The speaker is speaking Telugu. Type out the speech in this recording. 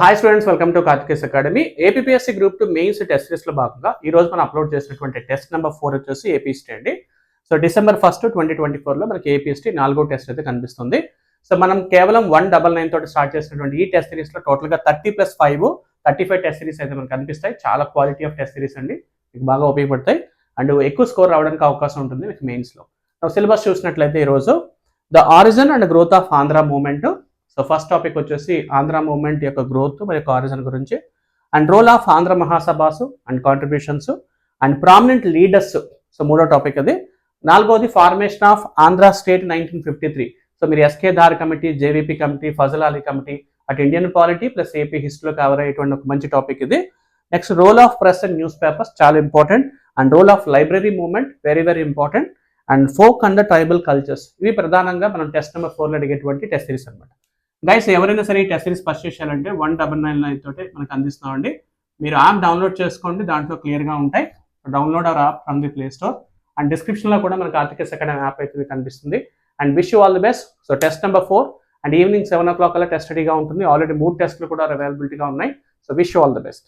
Hi students welcome to Karthikes academy APSC group two mains test సిరీస్లో భాగంగా ఈ రోజు మనం అప్లోడ్ చేసినటువంటి టెస్ట్ నెంబర్ ఫోర్ వచ్చేసి ఏపీఎస్టీ అండి. So December first twenty twenty ఫోర్లో మనకి ఏపీఎస్టీ నాలుగో టెస్ట్ అయితే కనిపిస్తుంది. సో మనం కేవలం వన్ డబల్ నైన్ తోటి స్టార్ట్ చేసినటువంటి ఈ టెస్ట్ సిరీస్లో టోటల్గా thirty plus five thirty five test series అయితే మనకు కనిపిస్తాయి. చాలా క్వాలిటీ ఆఫ్ టెస్ట్ సిరీస్ అండి. మీకు బాగా ఉపయోగపడతాయి. అండ్ ఎక్కువ స్కోర్ రావడానికి అవకాశం ఉంటుంది మీకు మెయిన్స్లో. సిలబస్ చూసినట్లయితే ఈరోజు the origin and growth of Andhra movement so first topic వచ్చేసి ఆంధ్ర మూవ్మెంట్ యొక్క గ్రోత్ మరియు యొక్క గురించి. And role of Andhra Mahasabhas and contributions and prominent leaders so మూడో టాపిక్ అది. నాలుగోది formation of Andhra state nineteen fifty three so మీరు SK Dhar committee JVP committee Fazal Ali committee అటు ఇండియన్ పాలిటీ ప్లస్ ఏపీ హిస్టరీలో కవర్ అయ్యేటువంటి ఒక మంచి టాపిక్ ఇది. Next role of press and newspapers చాలా important and role of library movement very very important and folk and tribal cultures ఇవి ప్రధానంగా మనం టెస్ట్ నెంబర్ ఫోర్లో అడిగేటువంటి టెస్ట్ సిరీస్ అనమాట గైస్ ఎవరైనా సరే ఈ టెస్ట్ సిరీస్ ఫస్ట్ చేయాలంటే వన్ డబల్ నైన్ నైన్ తోటి మనకు అందిస్తున్నామండి. మీరు యాప్ డౌన్లోడ్ చేసుకోండి దాంట్లో క్లియర్గా ఉంటాయి. Download our app from the play store and డిస్క్రిప్షన్లో కూడా మనకు ఆర్థిక సెకండ్ యాప్ అయితే మీకు కనిపిస్తుంది. And wish you all the best so test number four and evening seven o'clock అలా టెస్ట్ రెడీగా ఉంటుంది. ఆల్రెడీ మూడు టెస్ట్లు కూడా అవైలబిలిటీగా ఉన్నాయి. So wish you all the best